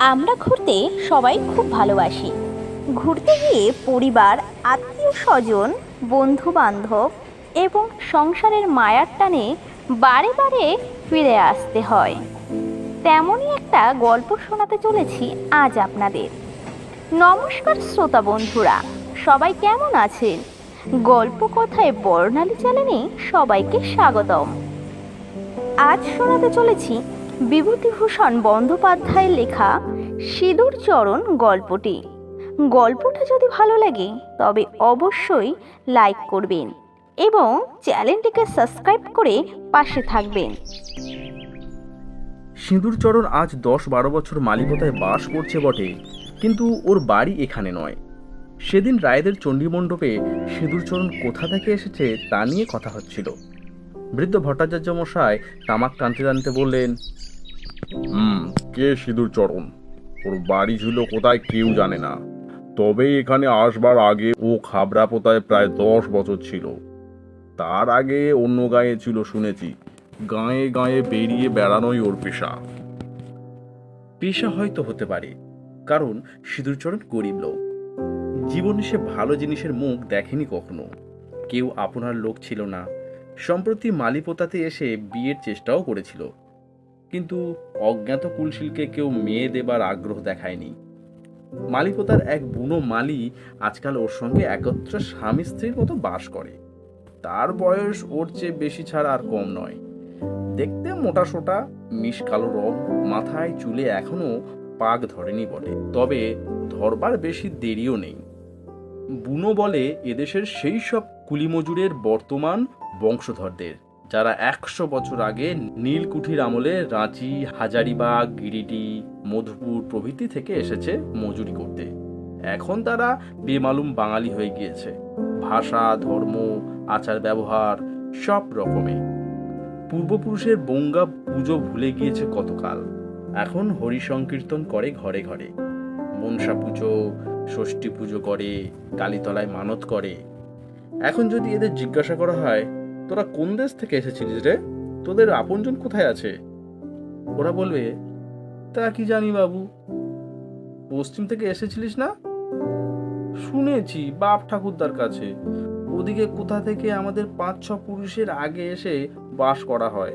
আমরা ঘুরতে সবাই খুব ভালোবাসি। ঘুরতে গিয়ে পরিবার, আত্মীয় স্বজন বন্ধু বান্ধব এবং সংসারের মায়ার টানে বারে বারে ফিরে আসতে হয়। তেমনই একটা গল্প শোনাতে চলেছি আজ আপনাদের। নমস্কার শ্রোতা বন্ধুরা, সবাই কেমন আছেন? গল্প কথায় বর্ণালী চ্যানেলে সবাইকে স্বাগতম। আজ শোনাতে চলেছি বিভূতিভূষণ বন্দ্যোপাধ্যায়ের লেখা সিঁদুর চরণ গল্পটি। গল্পটা যদি ভালো লাগে, তবে অবশ্যই লাইক করবেন এবং চ্যানেলটিকে সাবস্ক্রাইব করে পাশে থাকবেন। সিঁদুরচরণ আজ দশ বারো বছর মালিকতায় বাস করছে বটে, কিন্তু ওর বাড়ি এখানে নয়। সেদিন রায়দের চণ্ডীমণ্ডপে সিঁদুরচরণ কোথা থেকে এসেছে তা নিয়ে কথা হচ্ছিল। বৃদ্ধ ভট্টাচার্য মশাই তামাক টানতে টানতে বললেন হুম, কে সিঁদুরচরণ ওর বাড়ি ছিল কোথায় কেউ জানে না। তবে এখানে আসবার আগে ও খাবরাপোতায় প্রায় দশ বছর ছিল। তার আগে অন্য গায়ে ছিল শুনেছি, গায়ে গায়ে বেরিয়ে বেড়ানোই ওর পেশা। পেশা হয়তো হতে পারে, কারণ সিঁদুরচরণ গরিব লোক। জীবনে সে ভালো জিনিসের মুখ দেখেনি কখনো। কেউ আপনার লোক ছিল না। সম্প্রতি মালিপোতাতে এসে বিয়ের চেষ্টাও করেছিল। কিন্তু অজ্ঞাত কুলশীলকে কেউ মেয়ে দেবার আগ্রহ দেখায়নি। মালিপোতার এক বুনো মালি আজকাল ওর সঙ্গে একত্র স্বামী স্ত্রীর মতো বাস করে। তার বয়স ওর চেয়ে বেশি ছাড়া আর কম নয়। দেখতে মোটা সোটা মিশ কালো রং, মাথায় চুলে এখনও পাক ধরেনি বটে। তবে ধরবার বেশি দেরিও নেই। বুনো বলে এদেশের সেই সব কুলিমজুরের বর্তমান বংশধরদের। যারা একশো বছর আগে নীলকুঠির আমলে রাঁচি, হাজারিবাগ, গিরিডি, মধুপুর প্রভৃতি থেকে এসেছে মজুরি করতে। এখন তারা বেমালুম বাঙালি হয়ে গিয়েছে। ভাষা, ধর্ম, আচার, ব্যবহার সব রকমে। পূর্বপুরুষের বঙ্গা পুজো ভুলে গিয়েছে কতকাল। এখন হরি সংকীর্তন করে ঘরে ঘরে। মনসা পুজো, ষষ্ঠী পুজো করে, কালীতলায় মানত করে। এখন যদি এদের জিজ্ঞাসা করা হয় তোরা কোন দেশ থেকে এসেছিলিস রে? তোদের আপনজন কোথায় আছে? ওরা বলবে, তা কি জানি বাবু। পশ্চিম থেকে এসেছিলিস না? শুনেছি, বাপ ঠাকুরদার কাছে। ওদিকে কোথা থেকে আমাদের পাঁচ ছ পুরুষের আগে এসে বাস করা হয়,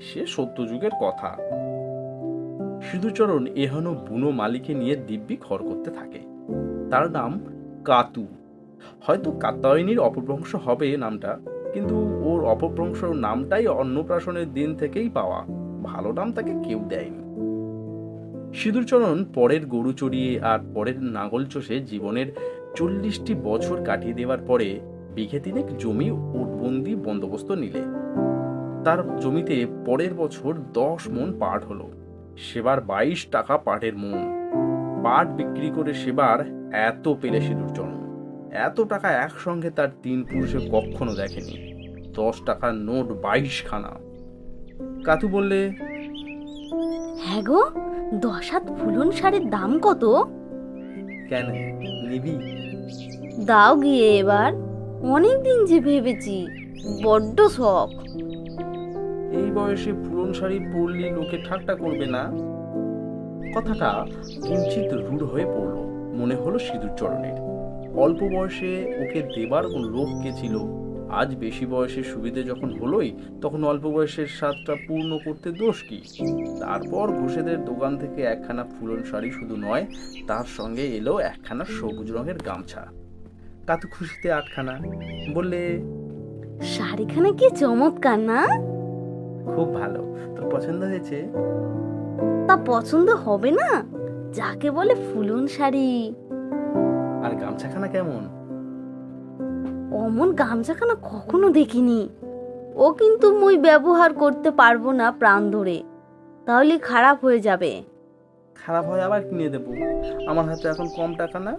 সে সত্যযুগের কথা। সিধুচরণ এহনো বুনো মালিকে নিয়ে দিব্যি খর করতে থাকে। তার নাম কাতু। হয়তো কাত্তায়নীর অপভ্রংশ হবে নামটা, কিন্তু ওর অপভ্রংশ নামটাই অন্নপ্রাশনের দিন থেকেই পাওয়া। ভালো নাম তাকে কেউ দেয়নি। সিঁদুরচরণ পরের গরু চড়িয়ে আর পরের নাগল চষে জীবনের চল্লিশটি বছর কাটিয়ে দেওয়ার পরে বিঘে তিনেক জমি ওটবন্দি বন্দোবস্ত নিলে। তার জমিতে পরের বছর দশ মন পাট হলো। সেবার বাইশ টাকা পাটের মন। পাট বিক্রি করে সেবার এত পেলে সিঁদুরচরণ। এত টাকা একসঙ্গে তার তিন পুরুষে কখনো দেখেনি। দশ টাকার নোট বাইশ খানা কাতু বললে হ্যাঁ গো দশ হাত ফুলন শাড়ির দাম কত? কেন নিবি? দাও গিয়ে এবার অনেক দিন যে ভেবেছি বড্ড শখ। এই বয়সে পুরন শাড়ি পরলে লোকে ঠাট্টা করবে না? কথাটা কিঞ্চিত রূঢ় হয়ে পড়ল মনে হলো সিঁদুর চরণের। অল্প বয়সে ওকে দেবার কোন লোক কে ছিল? আজ বেশি বয়সের সুবিধে যখন হলোই তখন অল্প বয়সের স্বাদটা পূর্ণ করতে দোষ কি? তারপর ঘোষেদের দোকান থেকে একখানা ফুলন শাড়ি শুধু নয় তার সঙ্গে এলো একখানা সবুজ রঙের গামছা। কাতু খুশিতে আটখানা। বললে শাড়িখানা কি চমৎকার না? খুব ভালো। তোর পছন্দ হয়েছে? তা পছন্দ হবে না? যাকে বলে ফুলন শাড়ি। আর গামছাখানা কেমন? অমন গামছাখানা কখনো দেখিনি। ও কিন্তু মুই ব্যবহার করতে পারব না প্রাণ ধরে। তাহলে খারাপ হয়ে যাবে। খারাপ হয় আবার কিনে দেবো? আমার হাতে এখন কম টাকা না?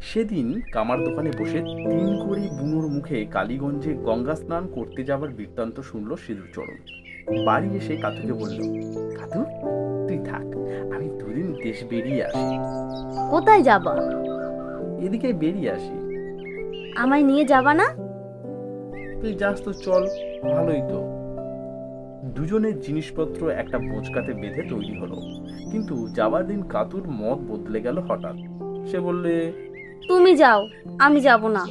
সেদিন কামার দোকানে বসে তিন করে বুনোর মুখে কালীগঞ্জে গঙ্গা স্নান করতে যাবার বৃত্তান্ত শুনলো সিঁদুরচরণ বাড়ি এসে কাতুকে বলল কাতু তুই থাক আমি দুদিন দেশ বেরিয়ে আসি। কোথায় যাবা? এদিকে বেরিয়ে আসি। আমায় নিয়ে যাবা না? তুই যাস তো চল ভালোই তো। দুজনের জিনিসপত্র একটা বোচকাতে বেঁধে তৈরি হলো। কিন্তু যাবার দিন কাতুর মত বদলে গেল হঠাৎ। সে বললে তুমি যাও আমি যাব না।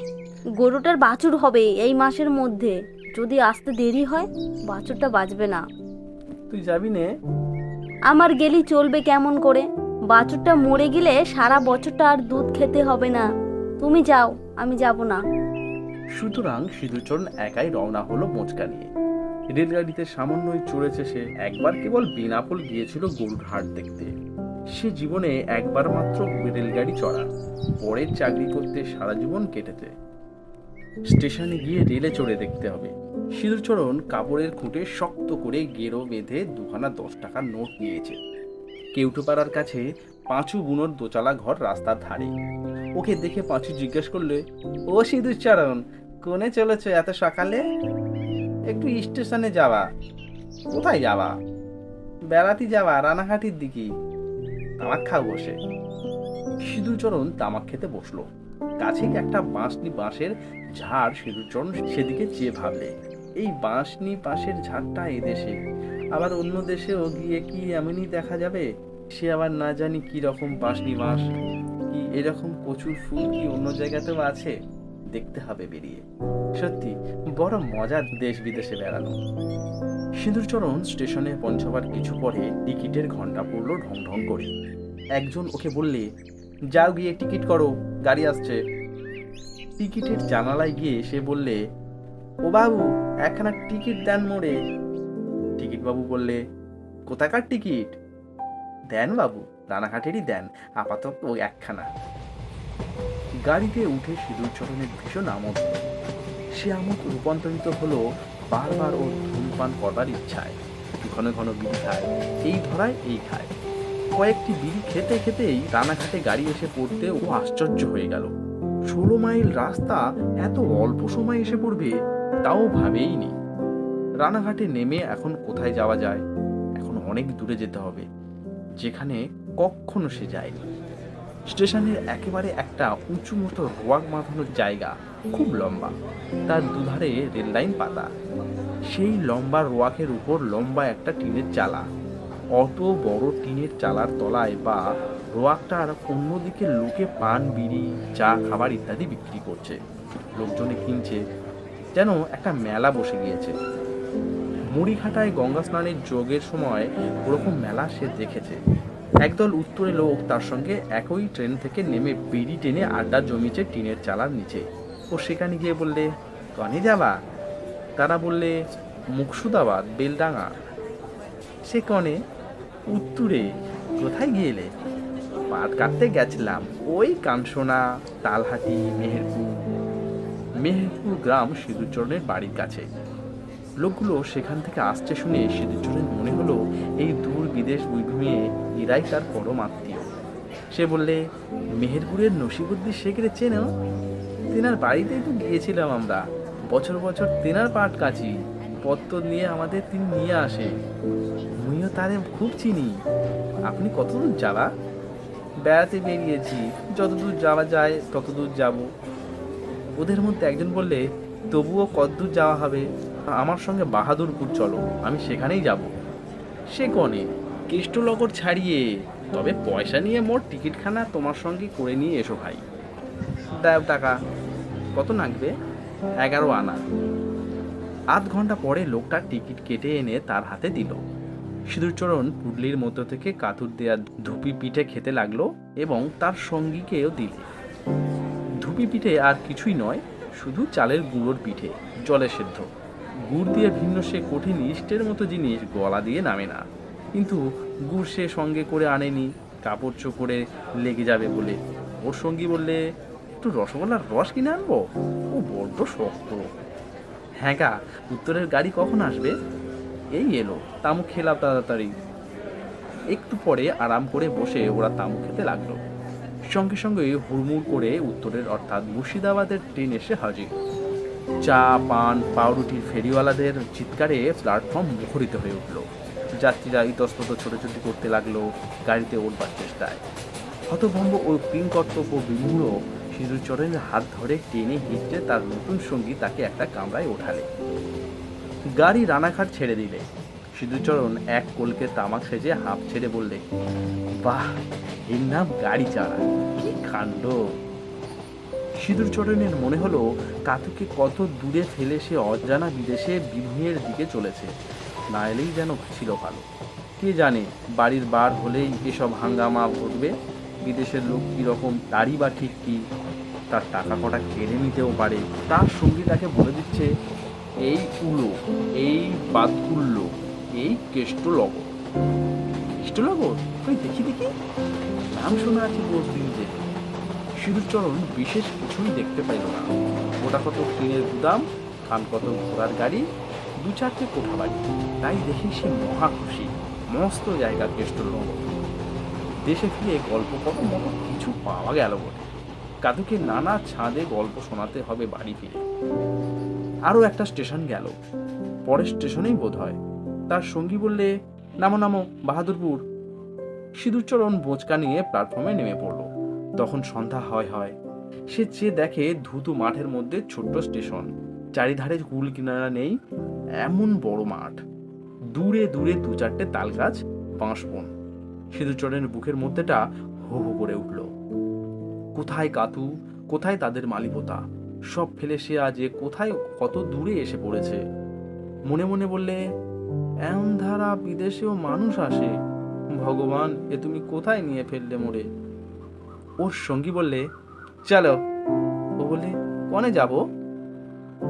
গরুটার বাছুর হবে এই মাসের মধ্যে। যদি আসতে দেরি হয় বাছুরটা বাঁচবে না। তুই যাবি নে। আমার গেলি চলবে কেমন করে? বাছুরটা মরে গেলে সারা বছরটা আর দুধ খেতে হবে না। তুমি যাও, আমি যাব না। সুতরাং সিধুচরণ একাই রওনা হলো মোচকা নিয়ে। রেলগাড়িতে সামান্যই চড়েছে সে একবার কেবল বেনাপোল গিয়েছিল গরুর দেখতে। সে জীবনে একবার মাত্র রেলগাড়ি চড়া পরের চাকরি করতে সারা জীবন কেটেছে। স্টেশনে গিয়ে রেলে চড়ে দেখতে হবে। সিঁদুরচরণ কাপড়ের খুঁটে শক্ত করে গেরো বেঁধে দুখানা দশ টাকার নোট নিয়েছে। কেউটুপাড়ার কাছে পাঁচু বুনোর দোচালা ঘর রাস্তার ধারে। ওকে দেখে পাঁচু জিজ্ঞেস করলে, ও সিঁদুরচরণ, কোনে চলেছে এত সকালে? একটু স্টেশনে যাওয়া। কোথায় যাওয়া? বেড়াতে যাওয়া, রানাঘাটির দিকে। তামাক খাও বসে। সিঁদুরচরণ তামাক খেতে বসল। কাছেই একটা বাঁশনি বাঁশের ঝাড় সিঁদুরচরণ সেদিকে চেয়ে ভাবলে। এই বাঁশনি বাঁশের ঝাড়টা এদেশে। আবার অন্য দেশেও গিয়ে কি এমনই দেখা যাবে? সে আবার না জানি কি রকম বাঁশনি বাঁশ কি এরকম কচুর ফুল কি অন্য জায়গাতেও আছে? দেখতে হবে বেরিয়ে। সত্যি, বড় মজার দেশ বিদেশে বেড়ানো। সিঁদুরচরণ স্টেশনে পৌঁছাবার কিছু পরে টিকিটের ঘণ্টা পড়ল ঢং ঢং করে। একজন ওকে বললে, যাও গিয়ে টিকিট করো, গাড়ি আসছে। টিকিটের জানালায় গিয়ে সে বললে, ও বাবু, একখানা টিকিট দেন মোড়ে। টিকিট বাবু বললে, কোথাকার টিকিট? দেন বাবু, রানাঘাটেরই দেন, আপাতত ওই একখানা। গাড়িতে উঠে সিঁদুরচরণের ভীষণ আমোদ। সে আমোদ রূপান্তরিত হলো বারবার ওর ধূমপান করবার ইচ্ছায়। ঘন ঘন বিড়ি খায়, এই ধরায় এই খায়। কয়েকটি বিড়ি খেতে খেতেই রানাঘাটে গাড়ি এসে পড়তে ও আশ্চর্য হয়ে গেল। ষোলো মাইল রাস্তা এত অল্প সময় এসে পড়বে, তাও ভাবেইনি রানাঘাটে নেমে এখন কোথায় যাওয়া যায়? এখন অনেক দূরে যেতে হবে, যেখানে কখনো সে যায়নি। স্টেশনের একেবারে একটা উঁচু মতো রোয়াক বাঁধানো জায়গা খুব লম্বা, তার দুধারে রেল লাইন পাতা। সেই লম্বা রোয়াকের উপর লম্বা একটা টিনের চালা। অত বড় টিনের চালার তলায় বা রোয়াকটার অন্যদিকে লোকে পান, বিড়ি, চা, খাবার ইত্যাদি বিক্রি করছে। লোকজনে কিনছে, যেন একটা মেলা বসে গিয়েছে। মুড়িঘাটায় গঙ্গা স্নানের যোগের সময় ওরকম মেলা সে দেখেছে। একদল উত্তরে লোক তার সঙ্গে একই ট্রেন থেকে নেমে বিড়ি টেনে আড্ডা জমিছে টিনের চালার নিচে। ও সেখানে গিয়ে বললে কনে যাবা? তারা বললে, মুকসুদাবাদ, বেলডাঙ্গা। সে কনে? উত্তরে? কোথায় গিয়েলে? পাট কাটতে গেছিলাম, ওই কানসোনা, তালহাটি, মেহেরপুর। মেহেরপুর গ্রাম সিঁদুরচরণের বাড়ির কাছে। লোকগুলো সেখান থেকে আসছে শুনে সিঁদুরচরণের মনে হলো এই দূর বিদেশ বৈভূমে এরাই তার পরম আত্মীয়। সে বললে, মেহেরপুরের নসিবুদ্দিন শেখরে চেনো তেনার বাড়িতেই তো গিয়েছিলাম আমরা। বছর বছর তেনার পাট কাছি পত্র নিয়ে আমাদের তিনি নিয়ে আসে। মুইও তারে খুব চিনি। আপনি কতদূর যাবা বেড়াতে বেরিয়েছি। যতদূর যাওয়া যায় ততদূর যাব। ওদের মধ্যে একজন বললে, তবুও কতদূর যাওয়া হবে? আমার সঙ্গে বাহাদুরপুর চলো, আমি সেখানেই যাব। সে কনে? কেষ্টলকর ছাড়িয়ে। তবে পয়সা নিয়ে মোর টিকিটখানা তোমার সঙ্গে করে নিয়ে এসো ভাই। দাও টাকা। কত লাগবে এগারো আনা। আধ ঘণ্টা পরে লোকটা টিকিট কেটে এনে তার হাতে দিল। সিঁদুরচরণ পুডলির মধ্য থেকে কাতুর দেয়া ধুপি পিঠে খেতে লাগল এবং তার সঙ্গীকেও দিলে। ধুপি পিঠে আর কিছুই নয়, শুধু চালের গুঁড়োর পিঠে, জলে সেদ্ধ। গুড় দিয়ে ভিন্ন সে কঠিন ইষ্টের মতো জিনিস গলা দিয়ে নামে না। কিন্তু গুড় সে সঙ্গে করে আনেনি, কাপড় চোপড়ে লেগে যাবে বলে। ওর সঙ্গী বললে, একটু রসগোল্লার রস কিনে আনব? ও বড্ড শক্ত। হ্যাঁ গা, উত্তরের গাড়ি কখন আসবে? এই এলো, তামুক খেলাম তাড়াতাড়ি। একটু পরে আরাম করে বসে ওরা তামুক খেতে লাগল। সঙ্গে সঙ্গে হুড়মুড় করে উত্তরের অর্থাৎ মুর্শিদাবাদের ট্রেন এসে হাজির। চা, পান পাউরুটির ফেরিওয়ালাদের চিৎকারে প্ল্যাটফর্ম মুখরিত হয়ে উঠল। যাত্রীরা ইতস্তত ছোটাছুটি করতে লাগল, গাড়িতে ওঠবার চেষ্টায়। হতভম্ব ও কিংকর্তব্য বিমূঢ় সিঁদুরচরণের হাত ধরে টেনে হিঁচড়ে তার নতুন সঙ্গী তাকে একটা কামরায় ওঠালে। গাড়ি রানাঘাট ছেড়ে দিলে। সিঁদুরচরণ এক কোলকে তামাক সেজে হাঁপ ছেড়ে বললে, বাহ, এর নাম গাড়ি চালা কি কাণ্ড! সিঁদুরচরণের মনে হলো কাতুকে কত দূরে ফেলে সে অজানা বিদেশে বিভুঁয়ের দিকে চলেছে। না এলেই যেন ছিল ভালো কে জানে বাড়ির বার হলেই এসব হাঙ্গামা ঘটবে? বিদেশের লোক কীরকম তারই বা ঠিক কি? তার টাকা কটা কেড়ে নিতেও পারে। তার সঙ্গী তাকে বলে দিচ্ছে, এই উলো, এই বাদকুল্ল এই কেষ্টলগর। কেষ্টলগর? তুই দেখি দেখি। নাম শোনা আছে যে সিঁদুরচরণ বিশেষ কিছুই দেখতে পাইল না। গোটা কত টিনের গুদাম, খান কত ঘোড়ার গাড়ি, দু চারটে কোঠা বাড়ি। তাই দেখে সে মহা খুশি। মস্ত জায়গা কেষ্টলনগর দেশে ফিরে গল্প করার মতো কিছু পাওয়া গেল বটে। কাদুকে নানা ছাদে গল্প শোনাতে হবে বাড়ি ফিরে। আরও একটা স্টেশন গেল। পরের স্টেশনেই বোধ হয়। তার সঙ্গী বললে, নামো নামো, বাহাদুরপুর। সিঁদুরচরণ বোচকা নিয়ে প্ল্যাটফর্মে নেমে পড়ল। তখন সন্ধ্যা হয় হয়। সে চেয়ে দেখে ধুতু মাঠের মধ্যে ছোট্ট স্টেশন। চারিধারে কুল কিনারা নেই, এমন বড় মাঠ। দূরে দূরে দু চারটে তাল গাছ বাঁশ বন বুকের মধ্যেটা হু হু করে উঠল। কোথায় কাতু, কোথায় তাদের মালিকতা সব ফেলে সে আজ কোথায় কত দূরে এসে পড়েছে? মনে মনে বললে, এমন ধারা বিদেশেও মানুষ আসে। ভগবান, এ তুমি কোথায় নিয়ে ফেললে মোরে? ওর সঙ্গী বললে, চলো। ও বললে, কনে যাব?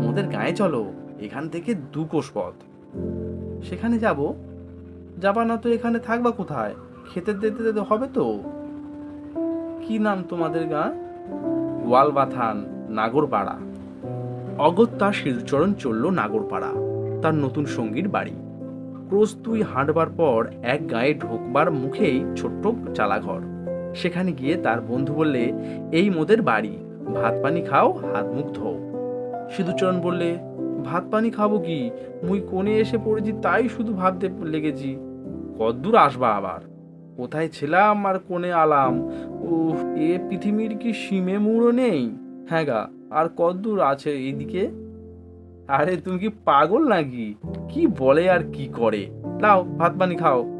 মোদের গায়ে চলো, এখান থেকে দু কোষ পথ। সেখানে যাব? যাবা না তো এখানে থাকবা কোথায়? খেতে দিতে দিতে হবে তো। কি নাম তোমাদের গা গোয়ালবাথান, নাগরপাড়া। অগত্যা শিলচরণ চলল নাগরপাড়া, তার নতুন সঙ্গীর বাড়ি। দুই হাঁটবার পর এক গায়ে ঢোকবার মুখেই ছোট্ট চালাঘর। সেখানে গিয়ে তার বন্ধু বললে, এই মোদের বাড়ি, ভাত পানি খাও, হাত মুখ ধোও। সিধুচরণ বললে, ভাত পানি খাব কি? মুই কোণে এসে পড়েছি, তাই শুধু ভাবতে লেগেছি। কদ্দূর আসবা আবার। কোথায় ছিলাম আর কোণে আলাম? উফ এ পৃথিবীর কি সীমে মুড়ো নেই? হ্যাঁ গা, আর কদ্দূর আছে এইদিকে? আরে, তুমি কি পাগল নাকি? কি বলে আর কি করে? দাও ভাত পানি খাও।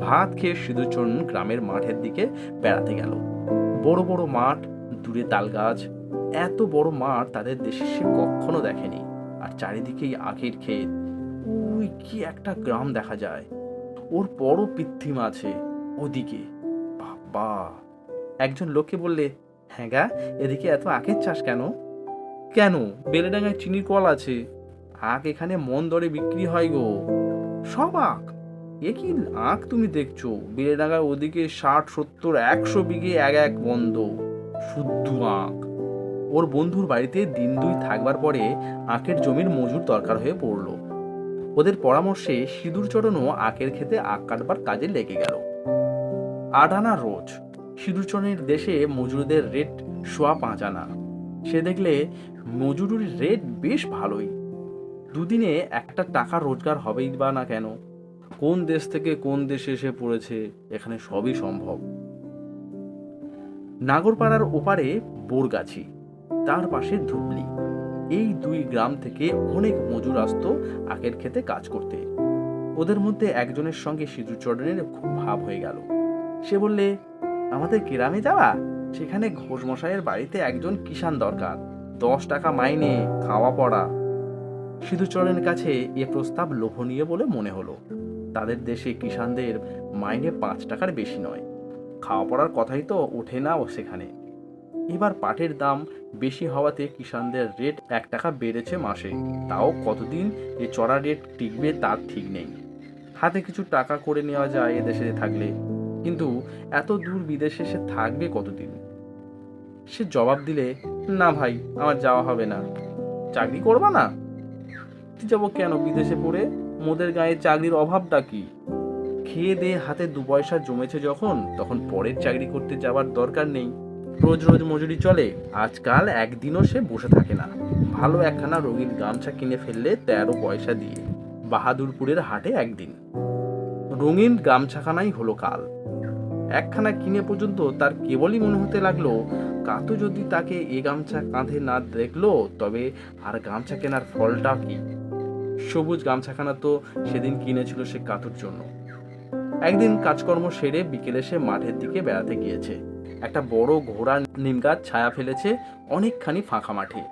ভাত খেয়ে সিধুচরণ গ্রামের মাঠের দিকে বেড়াতে গেল। বড় বড় মাঠ, দূরে তাল গাছ এত বড় মাঠ তাদের দেশে সে কখনো দেখেনি। আর চারিদিকেই আখের ক্ষেত। ওই কি একটা গ্রাম দেখা যায়। ওর বড় পৃথিম আছে ওদিকে। বাবা একজন লোককে বললে হ্যাঁ গা, এদিকে এত আখের চাষ কেন? কেন? বেলেডাঙ্গায় চিনির কল আছে। আখ এখানে মন দরে বিক্রি হয় গো। সব আখ। এ কি আখ তুমি দেখছ? বেলেডাঙ্গার ওদিকে ষাট, সত্তর, একশো বিঘে এক এক বন্ধ। শুদ্ধ আখ। ওর বন্ধুর বাড়িতে দিন দুই থাকবার পরে আখের জমির মজুর দরকার হয়ে পড়ল। ওদের পরামর্শে সিঁদুরচরণও আখের খেতে আখ কাটবার কাজে লেগে গেল। আট আনা রোজ। সিঁদুরচরণের দেশে মজুরদের রেট সোয়া পাঁচ আনা। সে দেখলে মজুরির রেট বেশ ভালোই। দুদিনে একটা টাকা রোজগার হবেই বা না কেন? কোন দেশ থেকে কোন দেশে এসে পড়েছে, এখানে সবই সম্ভব। নাগরপাড়ার ওপারে বোরগাছি, তার পাশে ধুবলি। এই দুই গ্রাম থেকে অনেক মজুর আসতো আখের খেতে কাজ করতে। ওদের মধ্যে একজনের সঙ্গে সিঁদুরচরণের খুব ভাব হয়ে গেল। সে বললে, আমাদের গ্রামে যাওয়া? সেখানে ঘোষমশাইয়ের বাড়িতে একজন কিষান দরকার। দশ টাকা মাইনে, খাওয়া পড়া। সিধুচরণের কাছে এ প্রস্তাব লোভনীয় বলে মনে হলো। তাদের দেশে কিষানদের মাইনে পাঁচ টাকার বেশি নয়। খাওয়া পড়ার কথাই তো ওঠে না ও সেখানে। এবার পাটের দাম বেশি হওয়াতে কিষানদের রেট এক টাকা বেড়েছে মাসে। তাও কতদিন এ চড়া রেট টিকবে তার ঠিক নেই। হাতে কিছু টাকা করে নেওয়া যায় এদেশে থাকলে। কিন্তু এত দূর বিদেশে সে থাকবে কতদিন? সে জবাব দিলে, না ভাই, আমার যাওয়া হবে না। চাকরি করবা না? যাব কেন বিদেশে পড়ে? মোদের গায়ে চাকরির অভাবটা কি? খেয়ে দিয়ে হাতে দু পয়সা জমেছে যখন, তখন পরের চাকরি করতে যাবার দরকার নেই। রোজ রোজ মজুরি চলে, আজকাল একদিনও সে বসে থাকে না। ভালো একখানা রঙিন গামছা কিনে ফেললে তেরো পয়সা দিয়ে, বাহাদুরপুরের হাটে একদিন। রঙিন গামছাখানাই হলো কাল। একখানা কিনে পর্যন্ত তার কেবলই মনে হতে লাগল, কাতু যদি তাকে এ গামছা কাঁধে না দেখল, তবে আর গামছা কেনার ফলটা কি? সবুজ গামছাখানা তো সেদিন কিনেছিল সে কাতুর জন্য। একদিন কাজকর্ম সেরে বিকেলে সে মাঠের দিকে বেড়াতে গিয়েছে। একটা বড় ঘোড়া নিম গাছ ছায়া ফেলেছে অনেকখানি ফাঁকা মাঠে।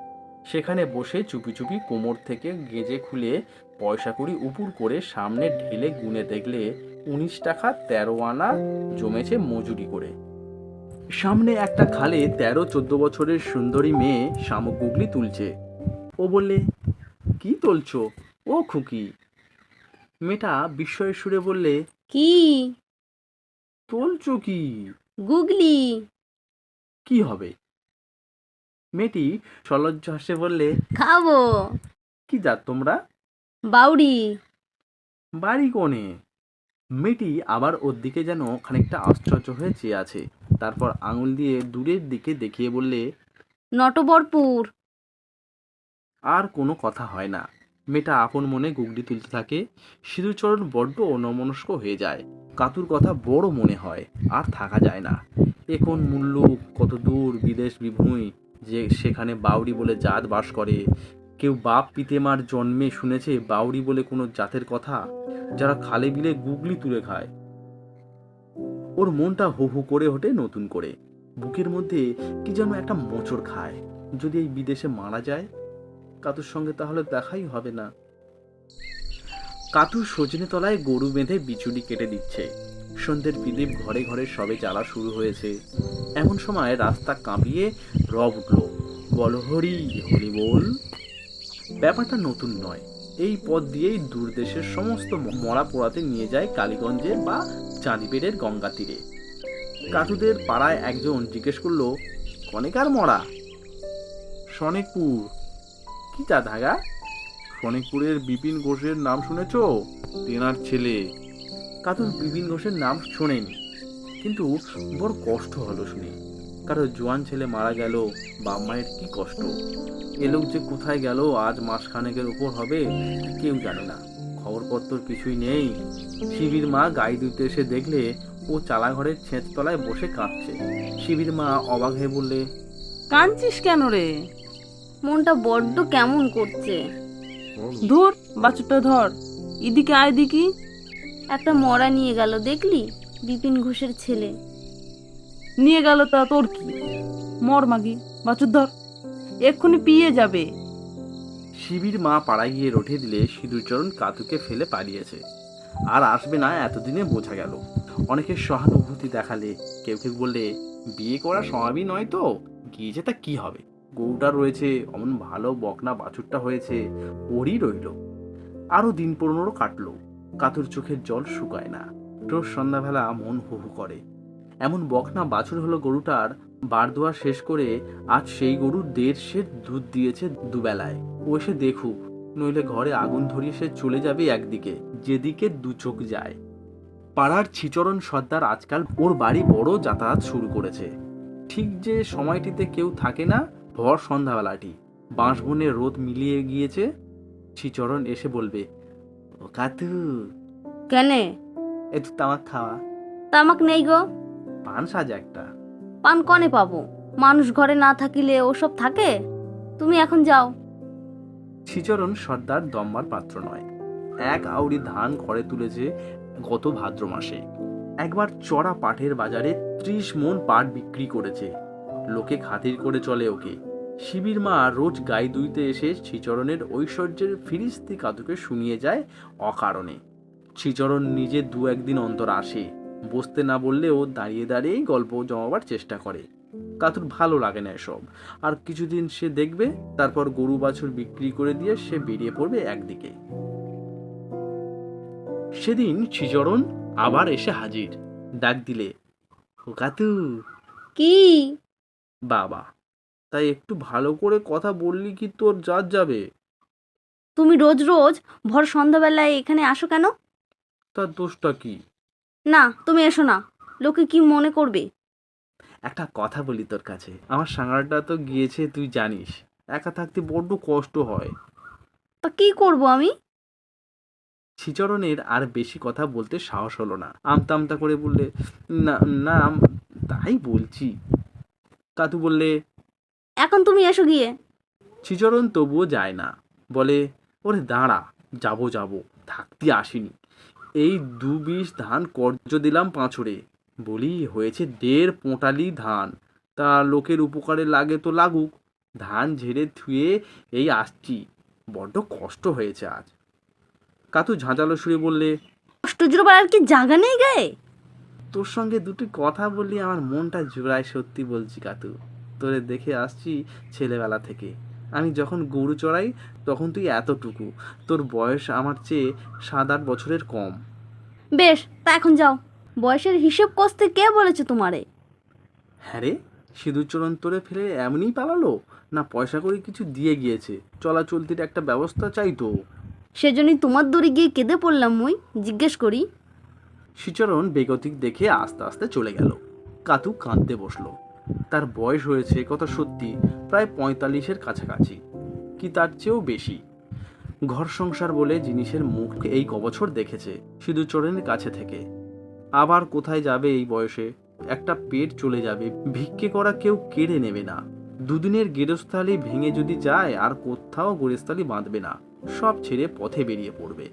সেখানে বসে চুপি চুপি কোমর থেকে গেজে খুলে পয়সা কুড়ি উপুর করে সামনে ঢেলে গুনে দেখলে উনিশ টাকা তেরো আনা জমেছে মজুরি করে। সামনে একটা খালে তেরো চোদ্দ বছরের সুন্দরী মেয়ে শামুক গুগলি তুলছে। ও বললে, কি তুলছো? ও খুকি মেয়েটা বিস্ময়ের সুরে বললে কি? তুলছো কি? গুগলি। কি হবে? মেয়েটি সলজ্জ হাসে বললে খাব। কি যা তোমরা? বাউরি বাড়ি কোণে মেয়েটি আবার ওর দিকে যেন খানিকটা আশ্চর্য হয়ে চেয়ে আছে। তারপর আঙুল দিয়ে দূরের দিকে দেখিয়ে বললে নটবরপুর। আর কোনো কথা হয় না। মেয়েটা আপন মনে গুগলি তুলতে থাকে। সিঁদুরচরণ বড্ড অনমনস্ক হয়ে যায়। কাতুর কথা বড় মনে হয়, আর থাকা যায় না। এখন মূল্য, কত দূর, বিদেশ বিভূঁই যে সেখানে বাউরি বলে জাত বাস করে। কেউ বাপ পিতেমার জন্মে শুনেছে বাউরি বলে কোনো জাতের কথা? যারা খালে বিলে গুগলি তুলে খায়। ওর মনটা হু হু করে ওঠে নতুন করে। বুকের মধ্যে কি যেন একটা মোচড় খায়। যদি এই বিদেশে মারা যায় কাতুর সঙ্গে তাহলে দেখাই হবে না। কাতু সজনে তলায় গরু বেঁধে বিচুলি কেটে দিচ্ছে। সন্ধ্যের বিদীপ ঘরে ঘরে সবে জ্বালা শুরু হয়েছে। এমন সময় রাস্তা কাঁপিয়ে রব উঠল। বল হরি হরি বল। ব্যাপারটা নতুন নয়। এই পথ দিয়েই দূরদেশের সমস্ত মরা পোড়াতে নিয়ে যায় কালীগঞ্জের বা চাঁদিপেড়ের গঙ্গা তীরে। কাতুদের পাড়ায় একজন জিজ্ঞেস করল কনেকার মরা? সনেকপুর। কি চা ধাগা? সনিকপুরের বিপিন ঘোষের নাম শুনেছ? তেনার ছেলে। কাতুর বিপিন ঘোষের নাম শোনেনি। কিন্তু বড় কষ্ট হলো শুনে। কারও জোয়ান ছেলে মারা গেল, বাপ মায়ের কি কষ্ট? এ যে কোথায় গেল, আজ মাসখানেকের উপর হবে, কেউ জানে না। খবরপত্র কিছুই নেই। শিবির মা গাই দুইতে এসে দেখলে, ও চালাঘরের ছেঁচ তলায় বসে কাঁদছে। শিবির মা অবাক হয়ে বললে, কাঁদছিস কেন রে? মনটা বড্ড কেমন করছে। ধুর বাছুরটা ধর। এদিকে আয় দেখি। একটা মরা নিয়ে গেল দেখলি? বিপিন ঘোষের ছেলে। নিয়ে গেল তা তোর কি? মর মাগি বাছুর ধর। এক্ষুনি পিয়ে যাবে। শিবির মা পাড়ায় গিয়ে রটে দিলে সিঁদুরচরণ কাতুকে ফেলে পালিয়েছে। আর আসবে না এতদিনে বোঝা গেল। অনেকের সহানুভূতি দেখালে কেউ কেউ বললে বিয়ে করা স্বভাবই নয় তো? গিয়েছে তা কি হবে? গরুটা রয়েছে, অমন ভালো বকনা বাছুরটা হয়েছে, ওরই রইল। আরও দিন পনেরো কাটলো, কাতুর চোখের জল শুকায় না। রোজ সন্ধ্যাবেলা মন হু হু করে। এমন বকনা বাছুর হলো গরুটার বারদোয়া শেষ করে আজ সেই গরুর দেড় সের দুধ দিয়েছে দুবেলায়। ও এসে দেখুক, নইলে ঘরে আগুন ধরিয়ে সে চলে যাবে একদিকে, যেদিকে দু চোখ যায়। পাড়ার ছিচরণ সর্দার আজকাল ওর বাড়ি বড় যাতায়াত শুরু করেছে। ঠিক যে সময়টিতে কেউ থাকে না ভর সন্ধ্যাবেলাটি। বাঁশবনে রোদ মিলিয়ে গিয়েছে ছিচরণ এসে বলবে ও কাতু। কেনে? একটু তামাক খাওয়া। তামাক নেই গো। পান সাজা একটা। পান কনে পাবো? মানুষ ঘরে না থাকিলে ওসব থাকে? তুমি এখন যাও। শ্রীচরণ সর্দার দম্বার পাত্র নয়। এক আউরি ধান ঘরে তুলেছে গত ভাদ্র মাসে। একবার চড়া পাঠের বাজারে ত্রিশ মন পাট বিক্রি করেছে। লোকে খাতির করে চলে ওকে। শিবির মা রোজ গাই দুইতে এসে শ্রীচরণের ঐশ্বর্যের ফিরিস্তি কাতুকে শুনিয়ে যায় অকারণে। শ্রীচরণ নিজে দু একদিন অন্তর আসে, বসতে না বললেও দাঁড়িয়ে দাঁড়িয়েই গল্প জমাবার চেষ্টা করে। কাতুর ভালো লাগে না এসব। আর কিছুদিন সে দেখবে, তারপর গরু বাছুর বিক্রি করে দিয়ে সে বেরিয়ে পড়বে একদিকে। সেদিন শ্রীচরণ আবার এসে হাজির। ডাক দিলে "ও কাতু! কি? বাবা তাই একটু ভালো করে কথা বললি কি তোর জাত যাবে? তুমি রোজ রোজ ভর সন্ধ্যাবেলায় এখানে আসো কেন? তার দোষটা কি? না তুমি এসো না লোকে কি মনে করবে? একটা কথা বলি তোর কাছে আমার সাঙ্গারটা তো গিয়েছে তুই জানিস একা থাকতে বড্ড কষ্ট হয়। তা কি করব আমি? শ্রীচরণের আর বেশি কথা বলতে সাহস হলো না আমতা আমতা করে বললে না না আম- তাই বলছি। কাতু বললে এখন তুমি এসো গিয়ে। শ্রীচরণ তবুও যায় না। বলে ওরে দাঁড়া যাব যাব থাকতে আসিনি। এই দু বিষ ধান কর্য দিলাম পাঁচড়ে। বলি হয়েছে দেড় পোঁটালি ধান। তা লোকের উপকারে লাগে তো লাগুক। ধান ঝেড়ে থুয়ে এই আসছি। বড্ড কষ্ট হয়েছে আজ। কাতু ঝাঁঝালো সুরে বললে কষ্ট জুড়বার আর কি জায়গা নেই গায়ে? তোর সঙ্গে দুটি কথা বললি আমার মনটা জোড়ায় সত্যি বলছি কাতু। তোরে দেখে আসছি ছেলেবেলা থেকে। আমি যখন গরু চড়াই তখন তুই এতটুকু। তোর বয়স আমার চেয়ে সাত আট বছরের কম। বেশ তা এখন যাও। বয়সের হিসেব কষতে কে বলেছে তোমারে? হ্যাঁ রে সিঁদুরচরণ তোরে ফেলে এমনিই পালালো? না পয়সা করে কিছু দিয়ে গিয়েছে? চলাচলতির একটা ব্যবস্থা চাই তো। সেজন্যই তোমার দূরে গিয়ে কেঁদে পড়লাম মুই জিজ্ঞেস করি। শ্রীচরণ বেগতিক দেখে আস্তে আস্তে চলে গেল। কাতু কাঁদতে বসল। তার বয়স হয়েছে কথা সত্যি, প্রায় পঁয়তাল্লিশের কাছাকাছি। কি তার চেয়েও বেশি? ঘর সংসার বলে জিনিসের মুখ এই কবছর দেখেছে সিঁদুরচরণের কাছে থেকে। আবার কোথায় যাবে এই বয়সে? একটা পেট চলে যাবে, ভিক্ষে করা কেউ কেড়ে নেবে না। দুদিনের গেরস্থালি ভেঙে যদি যায়, আর কোথাও গেরস্থালি বাঁধবে না। সব ছেড়ে পথে বেরিয়ে পড়বে।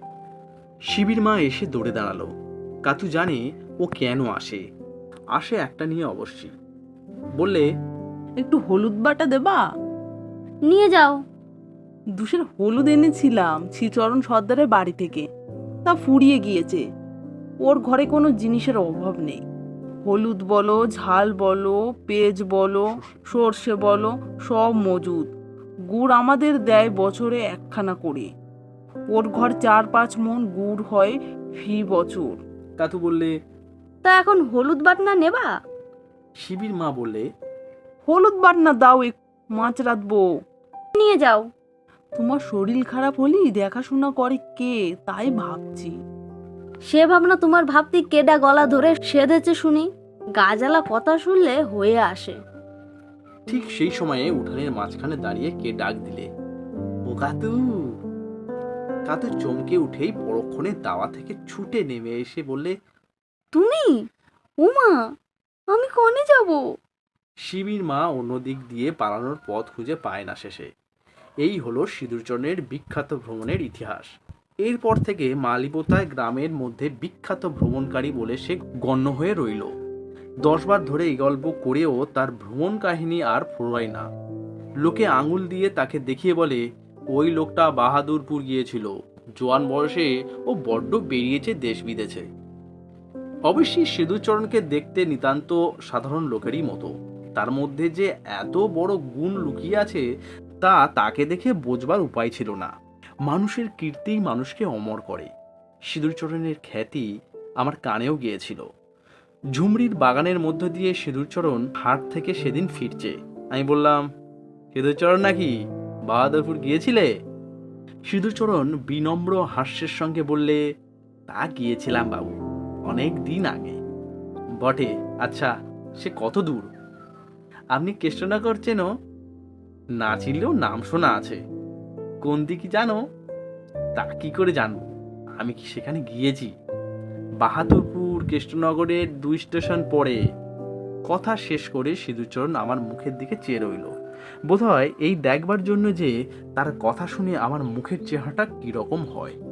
শিবির মা এসে দৌড়ে দাঁড়াল। কাতু জানে ও কেন আসে। আসে একটা নিয়ে অবশ্যই বললে একটু হলুদ বাটা দেবা? নিয়ে যাও। দুশের হলুদ এনেছিলাম শ্রীচরণ সর্দারের বাড়ি থেকে। তা ফুরিয়ে গিয়েছে। ওর ঘরে কোনো জিনিসের অভাব নেই। হলুদ বলো ঝাল বলো পেঁয়াজ বলো সর্ষে বলো সব মজুদ। গুড় আমাদের দেয় বছরে একখানা করে। ওর ঘর চার পাঁচ মন গুড় হয় ফি বছর। কাতু বললে তা এখন হলুদ বাটনা নেবা? শিবির মা বললে হলুদ বাটনা দাও এক মাছ রাঁধবো। নিয়ে যাও। তোমার শরীর খারাপ হলেই দেখাশোনা করে কে? তাই ভাবছি। সে ভাবনা তোমার ভাবতে কেডা গলা ধরে সেধেছে শুনি। গাজালা কথা শুনলে হয়ে আসে। ঠিক সেই সময়ে উঠানের মাঝখানে দাঁড়িয়ে কে ডাক দিলে ও কাতু কাতু চমকে উঠেই পরক্ষণে দাওয়া থেকে ছুটে নেমে এসে বললে তুমি? উমা আমি কনে যাব? শিবির মা অন্য দিক দিয়ে পালানোর পথ খুঁজে পায় না শেষে। এই হলো সিঁদুরচরণের বিখ্যাত ভ্রমণের ইতিহাস। এরপর থেকে মালিপোতায় গ্রামের মধ্যে বিখ্যাত ভ্রমণকারী বলে সে গণ্য হয়ে রইল। দশবার ধরে এই গল্প করেও তার ভ্রমণ কাহিনী আর ফুরায় না। লোকে আঙুল দিয়ে তাকে দেখিয়ে বলে ওই লোকটা বাহাদুরপুর গিয়েছিল। জোয়ান বয়সে ও বড্ড বেরিয়েছে দেশ বিদেশে অবশ্যই সিঁদুরচরণকে দেখতে নিতান্ত সাধারণ লোকেরই মতো। তার মধ্যে যে এত বড় গুণ লুকিয়ে আছে, তা তাকে দেখে বোঝবার উপায় ছিল না। মানুষের কীর্তি মানুষকে অমর করে। সিঁদুরচরণের খ্যাতি আমার কানেও গিয়েছিল। ঝুমরির বাগানের মধ্য দিয়ে সিঁদুরচরণ হাট থেকে সেদিন ফিরছে। আমি বললাম, সিঁদুরচরণ নাকি? বাহাদুরপুর গিয়েছিলে? সিধুচরণ বিনম্র হাস্যের সঙ্গে বললে, তা গিয়েছিলাম বাবু, অনেক দিন আগে। বটে আচ্ছা সে কত দূর? আপনি কৃষ্ণনগর চেনো? না চিনলেও নাম শোনা আছে। কোন দিকে জানো? তা কি করে জানব? আমি কি সেখানে গিয়েছি? বাহাদুরপুর কৃষ্ণনগরের দুই স্টেশন পরে কথা শেষ করে সিধুচরণ আমার মুখের দিকে চেয়ে রইল। বোধহয় এই দেখবার জন্য যে তার কথা শুনে আমার মুখের চেহারাটা কীরকম হয়।